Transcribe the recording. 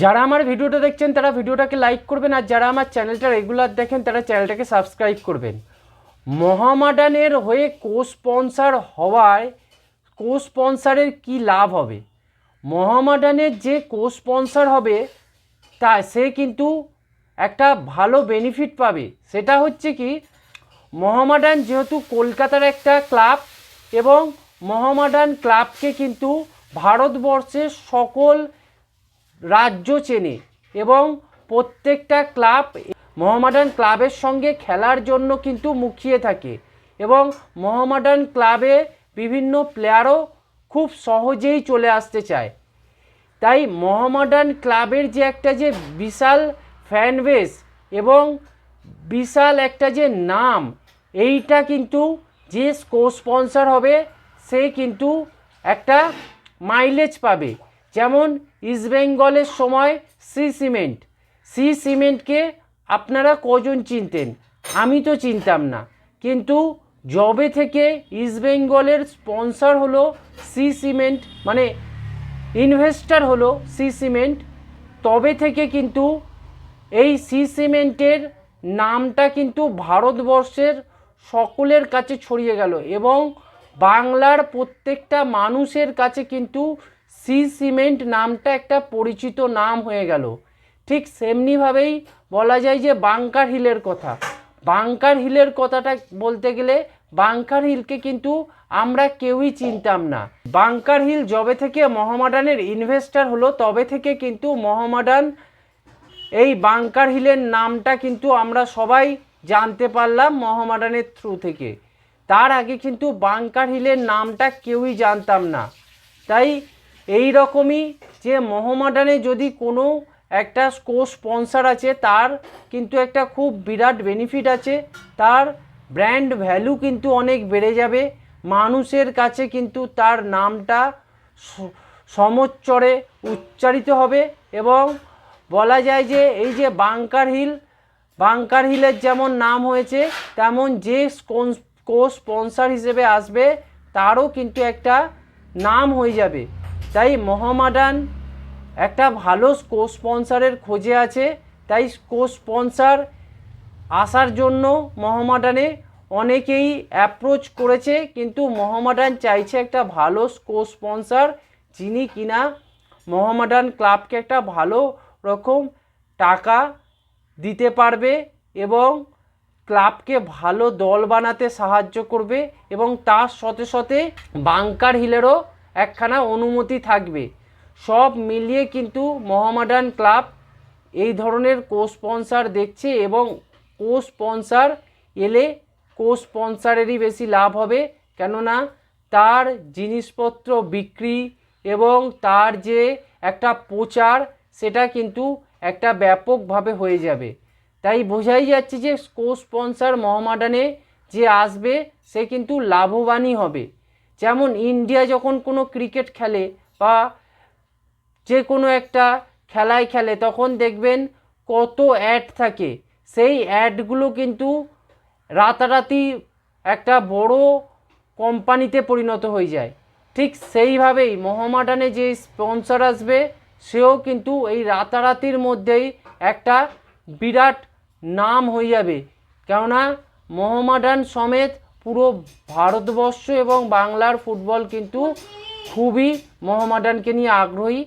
যারা আমার ভিডিওটা দেখছেন, তারা ভিডিওটাকে লাইক করবেন, আর যারা আমার চ্যানেলটা রেগুলার দেখেন, তারা চ্যানেলটাকে সাবস্ক্রাইব করবেন। মহামাডানের হয়ে কো স্পন্সার হওয়ায় কো স্পন্সারের কী লাভ হবে? মহামাডানের যে কো স্পন্সার হবে, তা সে কিন্তু একটা ভালো বেনিফিট পাবে। সেটা হচ্ছে কি, মহামাডান যেহেতু কলকাতার একটা ক্লাব এবং মহামাডান ক্লাবকে কিন্তু ভারতবর্ষের সকল রাজ্য চেনে এবং প্রত্যেকটা ক্লাব মোহামেডান ক্লাবের সঙ্গে খেলার জন্য কিন্তু মুখিয়ে থাকে এবং মোহামেডান ক্লাবে বিভিন্ন প্লেয়ারও খুব সহজেই চলে আসতে চায়। তাই মোহামেডান ক্লাবের যে একটা যে বিশাল ফ্যান বেস এবং বিশাল একটা যে নাম, এইটা কিন্তু যে স্পন্সর হবে, সে কিন্তু একটা মাইলেজ পাবে। যেমন ইস্টবেঙ্গলের সময় সি সিমেন্ট সি সিমেন্টকে আপনারা কজন চিনতেন? আমি তো চিনতাম না। কিন্তু জবে থেকে ইস্টবেঙ্গলের স্পন্সর হলো সি সিমেন্ট মানে ইনভেস্টার হলো সি সিমেন্ট তবে থেকে কিন্তু এই সি সিমেন্টের নামটা কিন্তু ভারতবর্ষের সকলের কাছে ছড়িয়ে গেল এবং বাংলার প্রত্যেকটা মানুষের কাছে কিন্তু সি সিমেন্ট নামটা একটা পরিচিত নাম হয়ে গেল। ঠিক সেমনিভাবেই বলা যায় যে বাংকার হিলের কথা। বাংকার হিলের কথাটা বলতে গেলে বাংকার হিলকে কিন্তু আমরা কেউই চিনতাম না। বাংকার হিল যবে থেকে মহামাডানের ইনভেস্টার হলো, তবে থেকে কিন্তু মহামাডান এই বাংকার হিলের নামটা কিন্তু আমরা সবাই জানতে পারলাম মহামাডানের থ্রু থেকে। তার আগে কিন্তু বাংকার হিলের নামটা কেউই জানতাম না। তাই এই রকমই যে মহামাডানে যদি কোনো একটা কো স্পন্সার আছে, তার কিন্তু একটা খুব বিরাট বেনিফিট আছে। তার ব্র্যান্ড ভ্যালু কিন্তু অনেক বেড়ে যাবে। মানুষের কাছে কিন্তু তার নামটা সমচ্চরে উচ্চারিত হবে এবং বলা যায় যে এই যে বাংকার হিল, বাংকার হিলের যেমন নাম হয়েছে, তেমন যে কো স্পন্সার হিসেবে আসবে, তারও কিন্তু একটা নাম হয়ে যাবে। তাই মহামাডান একটা ভালো কো স্পন্সারের খোঁজে আছে। তাই কো স্পন্সার আসার জন্য মহামাডানে অনেকেই অ্যাপ্রোচ করেছে, কিন্তু মহামাডান চাইছে একটা ভালো কো স্পন্সার যিনি কিনা মহামাডান ক্লাবকে একটা ভালো রকম টাকা দিতে পারবে এবং ক্লাবকে ভালো দল বানাতে সাহায্য করবে এবং তার সাথে সাথে বাংকার হিলেরও একখানা অনুমতি থাকবে। সব মিলিয়ে কিন্তু মোহামেডান ক্লাব এই ধরনের কো স্পন্সার দেখছে এবং কো স্পন্সার এলে কো স্পন্সারেরই বেশি লাভ হবে। কেননা তার জিনিসপত্র বিক্রি এবং তার যে একটা প্রচার, সেটা কিন্তু একটা ব্যাপকভাবে হয়ে যাবে। তাই বোঝাই যাচ্ছে যে কো স্পন্সার মহামাডানে যে আসবে, সে কিন্তু লাভবানই হবে। যেমন ইন্ডিয়া যখন কোনো ক্রিকেট খেলে বা যে কোনো একটা খেলায় খেলে, তখন দেখবেন কত অ্যাড থাকে। সেই অ্যাডগুলো কিন্তু রাতারাতি একটা বড় কোম্পানিতে পরিণত হয়ে যায়। ঠিক সেইভাবেই মোহামেডানে যে স্পন্সর আসবে, সেও কিন্তু এই রাতারাতির মধ্যেই একটা বিরাট নাম হয়ে যাবে। কেননা মোহামেডান সমেত পুরো ভারতবর্ষ এবং বাংলার ফুটবল কিন্তু খুবই মোহামেডানকে নিয়ে আগ্রহী।